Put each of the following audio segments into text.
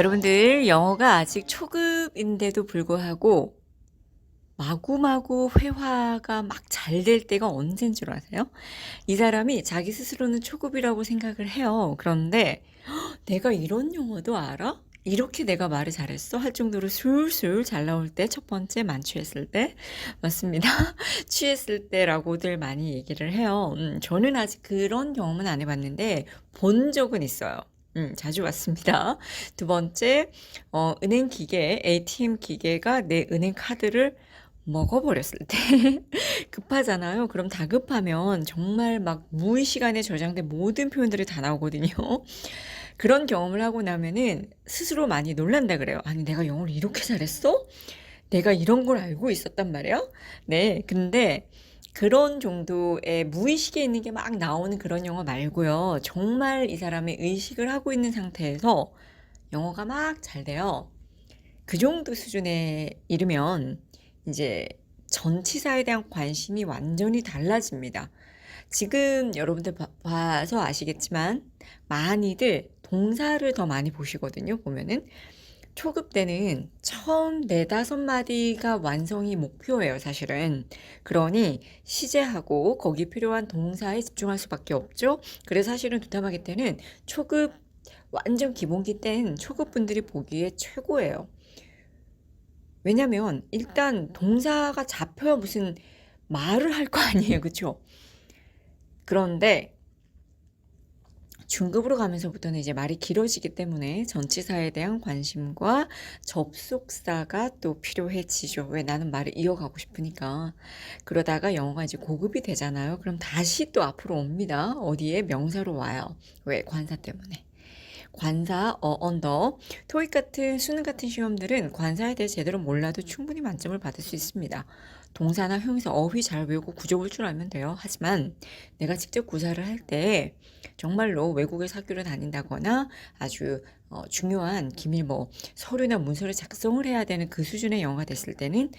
여러분들 영어가 아직 초급인데도 불구하고 마구마구 회화가 막 잘 될 때가 언제인 줄 아세요? 이 사람이 자기 스스로는 초급이라고 생각을 해요. 그런데 "헉, 내가 이런 영어도 알아? 이렇게 내가 말을 잘했어? 할 정도로 술술 잘 나올 때 첫 번째 만취했을 때 맞습니다. 취했을 때라고들 많이 얘기를 해요. 음, 저는 아직 그런 경험은 안 해봤는데 본 적은 있어요. 음, 자주 봤습니다. 두 번째, 어, 은행 기계, ATM 기계가 내 은행 카드를 먹어버렸을 때 급하잖아요. 그럼 다급하면 정말 막 무의식 안에 저장된 모든 표현들이 다 나오거든요. 그런 경험을 하고 나면은 스스로 많이 놀란다 그래요. 아니, 내가 영어를 이렇게 잘했어? 내가 이런 걸 알고 있었단 말이야? 네, 근데 그런 정도의 무의식에 있는 게 막 나오는 그런 영어 말고요. 정말 이 사람이 의식을 하고 있는 상태에서 영어가 막 잘 돼요. 그 정도 수준에 이르면 이제 전치사에 대한 관심이 완전히 달라집니다. 지금 여러분들 봐, 봐서 아시겠지만 많이들 동사를 더 많이 보시거든요. 보면은 초급 때는 처음 네다섯 마디가 완성이 목표예요, 사실은. 그러니 시제하고 거기 필요한 동사에 집중할 수밖에 없죠. 그래서 사실은 두탐하기 때는 초급 완전 기본기 때는 초급 분들이 보기에 최고예요. 왜냐면 일단 동사가 잡혀야 무슨 말을 할 거 아니에요. 그쵸? 그런데 중급으로 가면서부터는 이제 말이 길어지기 때문에 전치사에 대한 관심과 접속사가 또 필요해지죠. 왜 나는 말을 이어가고 싶으니까. 그러다가 영어가 이제 고급이 되잖아요. 그럼 다시 또 앞으로 옵니다. 어디에? 명사로 와요. 왜? 관사 때문에. 관사, 어, 언더, 토익 같은 수능 같은 시험들은 관사에 대해 제대로 몰라도 충분히 만점을 받을 수 있습니다. 동사나 형용사, 어휘 잘 외우고 구조 볼 줄 알면 돼요. 하지만 내가 직접 구사를 할 때 정말로 외국에서 학교를 다닌다거나 아주 어, 중요한 기밀 뭐 서류나 문서를 작성을 해야 되는 그 수준의 영어가 됐을 때는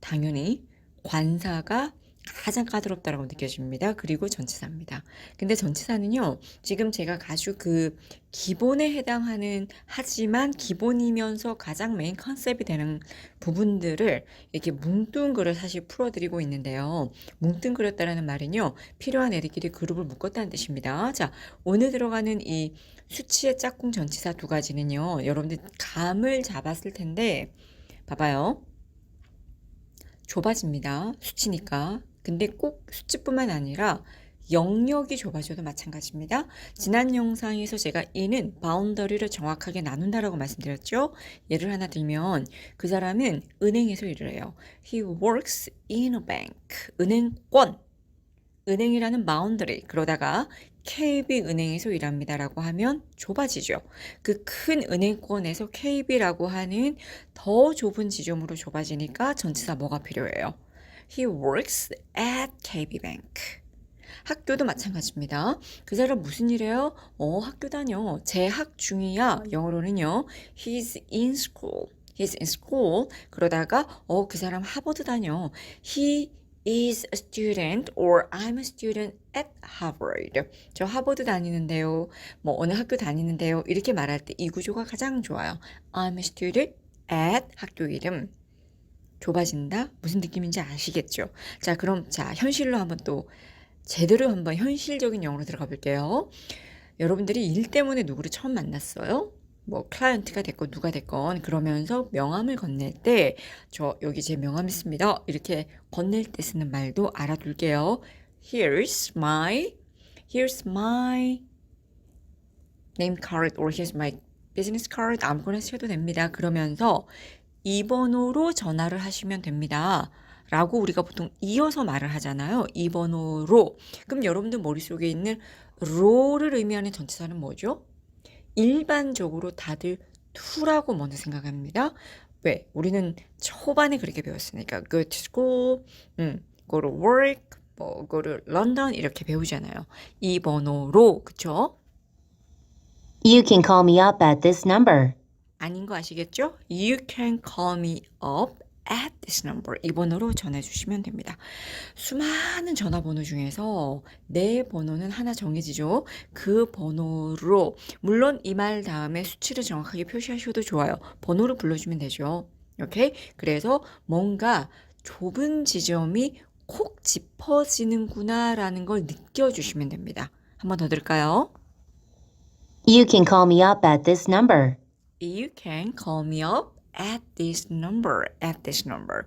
당연히 관사가 가장 까다롭다라고 느껴집니다. 그리고 전치사입니다. 근데 전치사는요, 지금 제가 아주 그 기본에 해당하는 하지만 기본이면서 가장 메인 컨셉이 되는 부분들을 이렇게 뭉뚱그려 사실 풀어드리고 있는데요. 뭉뚱그렸다라는 말은요, 필요한 애들끼리 그룹을 묶었다는 뜻입니다. 자, 오늘 들어가는 이 수치의 짝꿍 전치사 두 가지는요, 여러분들 감을 잡았을 텐데, 봐봐요. 좁아집니다. 수치니까. 근데 꼭 수치뿐만 아니라 영역이 좁아져도 마찬가지입니다. 지난 영상에서 제가 이는 바운더리를 정확하게 나눈다라고 말씀드렸죠. 예를 하나 들면 그 사람은 은행에서 일을 해요. He works in a bank. 은행권. 은행이라는 바운더리. 그러다가 KB 은행에서 일합니다라고 하면 좁아지죠. 그 큰 은행권에서 KB라고 하는 더 좁은 지점으로 좁아지니까 전치사 뭐가 필요해요? He works at KB Bank. 학교도 마찬가지입니다. 그 사람 무슨 일해요? 어, 학교 다녀. 재학 중이야. 영어로는요. He's in school. He's in school. 그러다가 어, 그 사람 하버드 다녀. He is a student or I'm a student at Harvard. 저 하버드 다니는데요. 뭐 어느 학교 다니는데요. 이렇게 말할 때 이 구조가 가장 좋아요. I'm a student at 학교 이름. 좁아진다? 무슨 느낌인지 아시겠죠? 자, 그럼 자, 현실로 한번 또 제대로 한번 현실적인 영어로 들어가 볼게요. 여러분들이 일 때문에 누구를 처음 만났어요? 뭐 클라이언트가 됐건 누가 됐건 그러면서 명함을 건넬 때 저 여기 제 명함 있습니다. 이렇게 건넬 때 쓰는 말도 알아둘게요. Here's my Here's my name card or here's my business card 아무거나 쓰셔도 됩니다. 그러면서 이 번호로 전화를 하시면 됩니다. 라고 우리가 보통 이어서 말을 하잖아요. 이 번호로. 그럼 여러분들 머릿속에 있는 로를 의미하는 전치사는 뭐죠? 일반적으로 다들 to라고 먼저 생각합니다. 왜? 우리는 초반에 그렇게 배웠으니까 go to school, 음, go to work, 뭐 go to London 이렇게 배우잖아요. 이 번호로 그쵸? You can call me up at this number. 아닌 거 아시겠죠? You can call me up at this number 이 번호로 전해 주시면 됩니다. 수많은 전화번호 중에서 내 번호는 하나 정해지죠. 그 번호로 물론 이 말 다음에 수치를 정확하게 표시하셔도 좋아요. 번호를 불러주면 되죠. 오케이? 그래서 뭔가 좁은 지점이 콕 짚어지는구나라는 걸 느껴주시면 됩니다. 한 번 더 들을까요? You can call me up at this number. You can call me up at this number, at this number.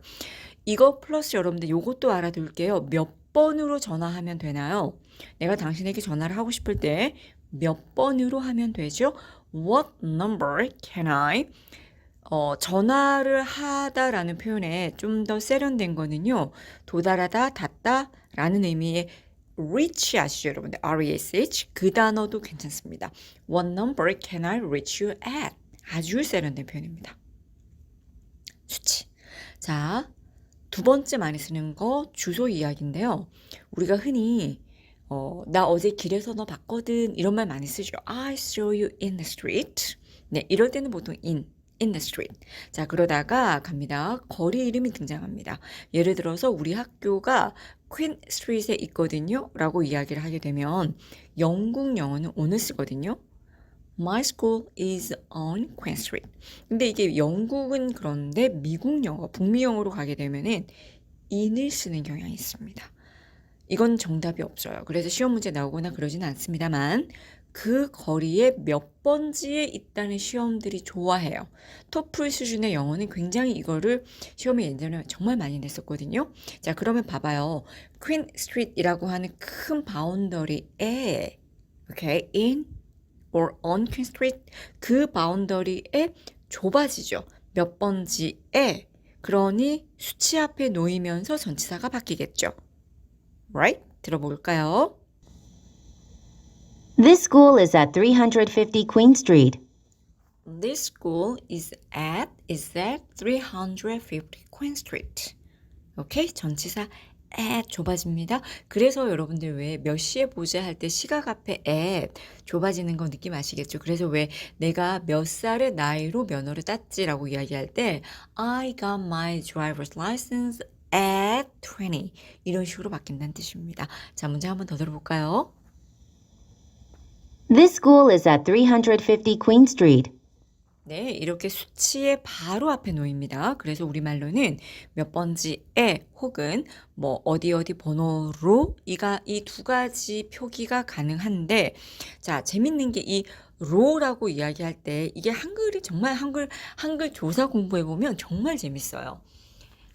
이거 플러스 여러분들 요것도 알아둘게요. 몇 번으로 전화하면 되나요? 내가 당신에게 전화를 하고 싶을 때 몇 번으로 하면 되죠? What number can I? 어, 전화를 하다라는 표현에 좀 더 세련된 거는요. 도달하다, 닿다 라는 의미의 reach 아시죠, 여러분들? R-E-S-H. 그 단어도 괜찮습니다. What number can I reach you at? 아주 세련된 표현입니다. 수치. 자, 두 번째 많이 쓰는 거 주소 이야기인데요. 우리가 흔히 어, 나 어제 길에서 너 봤거든 이런 말 많이 쓰죠. I saw you in the street. 네, 이럴 때는 보통 in in the street. 자, 그러다가 갑니다. 거리 이름이 등장합니다. 예를 들어서 우리 학교가 퀸 스트리트에 있거든요. 라고 이야기를 하게 되면 영국 영어는 on을 쓰거든요. My school is on Queen Street. 근데 이게 영국은 그런데 미국 영어, 북미 영어로 가게 되면은 in을 쓰는 경향이 있습니다. 이건 정답이 없어요. 그래서 시험 문제 나오거나 그러지는 않습니다만 그 거리에 몇 번지에 있다는 시험들이 좋아해요. 토플 수준의 영어는 굉장히 이거를 시험에 예전에 정말 많이 냈었거든요. 자, 그러면 봐봐요. 퀸 스트리트이라고 하는 큰 바운더리에 okay, in or on Queen Street 그 바운더리에 좁아지죠. 몇 번지에 그러니 수치 앞에 놓이면서 전치사가 바뀌겠죠. Right? 들어볼까요? This school is at 350 Queen Street. This school is at is at 350 Queen Street. 오케이? 전치사 at 좁아집니다. 그래서 여러분들 왜 몇 시에 보자 할 때 시각 앞에 at 좁아지는 거 느낌 아시겠죠? 그래서 왜 내가 몇 살의 나이로 면허를 땄지라고 이야기할 때 I got my driver's license at 20 이런 식으로 바뀐다는 뜻입니다. 자, 문제 한번 더 들어볼까요? This school is at 350 Queen Street. 네, 이렇게 수치의 바로 앞에 놓입니다. 그래서 우리말로는 몇 번지에 혹은 뭐 어디 어디 번호로 이가 이 두 가지 표기가 가능한데 자, 재밌는 게 이 로라고 이야기할 때 이게 한글이 정말 한글 한글 조사 공부해 보면 정말 재밌어요.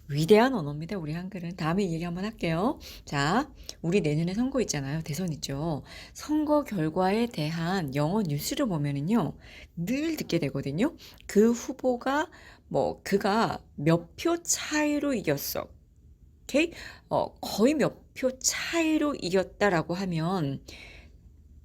위대한 언어입니다. 우리 한글은. 다음에 얘기 한번 할게요. 자, 우리 내년에 선거 있잖아요. 대선 있죠. 선거 결과에 대한 영어 뉴스를 보면은요. 늘 듣게 되거든요. 그 후보가 뭐 그가 몇 표 차이로 이겼어. 오케이? 어, 거의 몇 표 차이로 이겼다라고 하면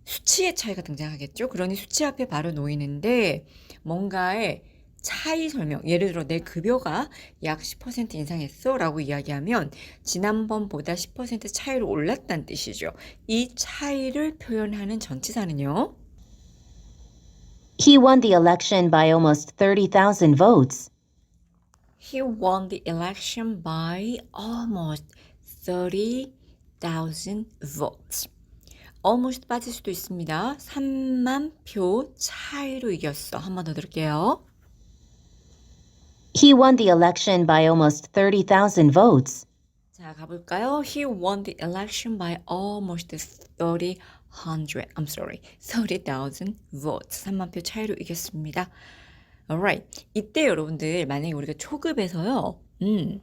수치의 차이가 등장하겠죠. 그러니 수치 앞에 바로 놓이는데 뭔가의 차이 설명, 예를 들어 내 급여가 약 10% 인상했어 라고 이야기하면 지난번보다 10% 차이로 올랐다는 뜻이죠. 이 차이를 표현하는 전치사는요. He won the election by almost 30,000 votes. He won the election by almost 30,000 votes. almost 빠질 수도 있습니다. 3만 표 차이로 이겼어. 한 번 더 들을게요. He won the election by almost 30,000 votes. 자, 가볼까요? He won the election by almost 30, 100, I'm sorry, 30,000 votes. 3만 표 차이로 이겼습니다. Alright. 이때 여러분들 만약에 우리가 초급에서요, 음,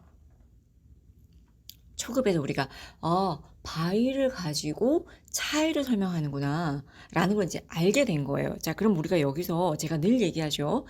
초급에서 우리가 아, 바위를 가지고 차이를 설명하는구나 라는 걸 이제 알게 된 거예요. 자, 그럼 우리가 여기서 제가 늘 얘기하죠.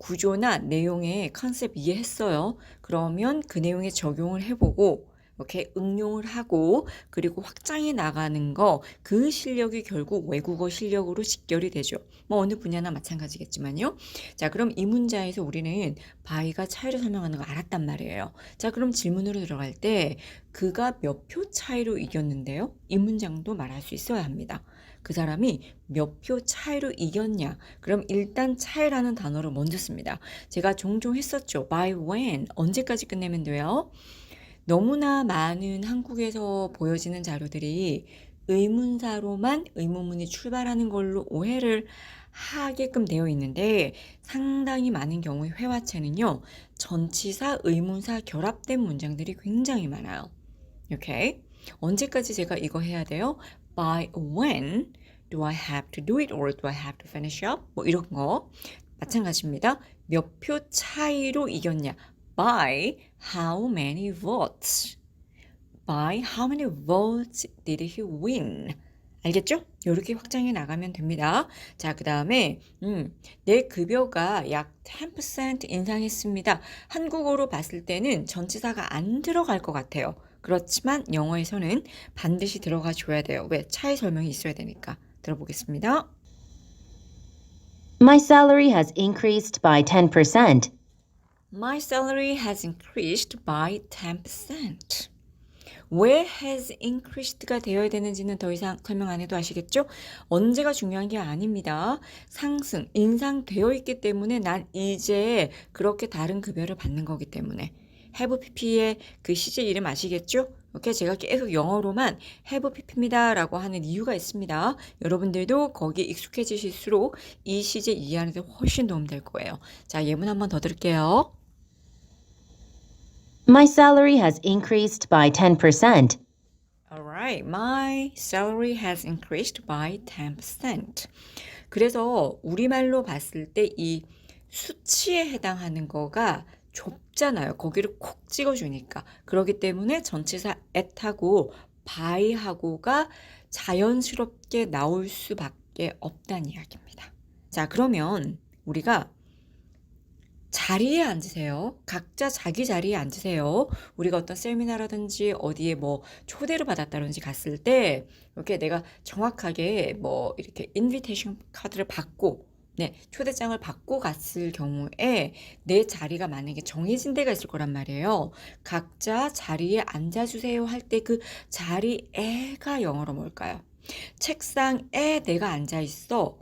구조나 내용의 컨셉 이해했어요. 그러면 그 내용에 적용을 해보고 이렇게 응용을 하고 그리고 확장해 나가는 거 그 실력이 결국 외국어 실력으로 직결이 되죠. 뭐 어느 분야나 마찬가지겠지만요. 자, 그럼 이 문자에서 우리는 바위가 차이를 설명하는 거 알았단 말이에요. 자, 그럼 질문으로 들어갈 때 그가 몇 표 차이로 이겼는데요? 이 문장도 말할 수 있어야 합니다. 그 사람이 몇 표 차이로 이겼냐. 그럼 일단 차이라는 단어를 먼저 씁니다. 제가 종종 했었죠. by when. 언제까지 끝내면 돼요? 너무나 많은 한국에서 보여지는 자료들이 의문사로만 의문문이 출발하는 걸로 오해를 하게끔 되어 있는데 상당히 많은 경우의 회화체는요. 전치사, 의문사 결합된 문장들이 굉장히 많아요. 오케이? 언제까지 제가 이거 해야 돼요? By when do I have to do it or do I have to finish up? 뭐 이런 거 마찬가지입니다. 몇 표 차이로 이겼냐? By how many votes? By how many votes did he win? 알겠죠? 이렇게 확장해 나가면 됩니다. 자, 그 다음에, 음, 내 급여가 약 10% 인상했습니다. 한국어로 봤을 때는 전치사가 안 들어갈 것 같아요. 그렇지만 영어에서는 반드시 들어가 줘야 돼요. 왜? 차이 설명이 있어야 되니까. 들어보겠습니다. My salary has increased by 10%. My salary has increased by 10%. 왜 has increased가 되어야 되는지는 더 이상 설명 안 해도 아시겠죠? 언제가 중요한 게 아닙니다. 상승, 인상되어 있기 때문에 난 이제 그렇게 다른 급여를 받는 거기 때문에. Have pp의 그 시제 이름 아시겠죠? 이렇게 제가 계속 영어로만 have pp입니다 라고 하는 이유가 있습니다. 여러분들도 거기에 익숙해지실수록 이 시제 이해하는 데 훨씬 도움 될 거예요. 자, 예문 한번 더 들을게요. My salary has increased by 10%. Alright, my salary has increased by 10%. 그래서 우리말로 봤을 때 이 수치에 해당하는 거가 좁잖아요. 거기를 콕 찍어주니까. 그렇기 때문에 전치사 at하고 by하고가 자연스럽게 나올 수밖에 없다는 이야기입니다. 자, 그러면 우리가 자리에 앉으세요. 각자 자기 자리에 앉으세요. 우리가 어떤 세미나라든지 어디에 뭐 초대를 받았다든지 갔을 때 이렇게 내가 정확하게 뭐 이렇게 인비테이션 카드를 받고 네, 초대장을 받고 갔을 경우에 내 자리가 만약에 정해진 데가 있을 거란 말이에요. 각자 자리에 앉아주세요 할 때 그 자리에가 영어로 뭘까요? 책상에 내가 앉아 있어.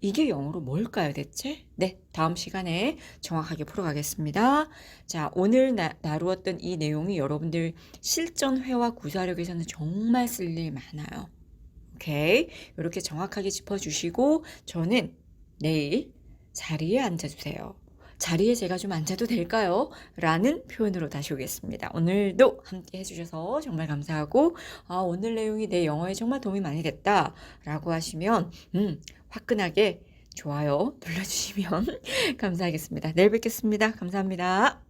이게 영어로 뭘까요, 대체? 네, 다음 시간에 정확하게 풀어가겠습니다. 자, 오늘 나, 다루었던 이 내용이 여러분들 실전 회화 구사력에서는 정말 쓸 일 많아요. 오케이. 이렇게 정확하게 짚어주시고, 저는 내일 자리에 앉아주세요. 자리에 제가 좀 앉아도 될까요? 라는 표현으로 다시 오겠습니다. 오늘도 함께 해주셔서 정말 감사하고, 아, 오늘 내용이 내 영어에 정말 도움이 많이 됐다. 라고 하시면, 음, 화끈하게 좋아요 눌러주시면 감사하겠습니다. 내일 뵙겠습니다. 감사합니다.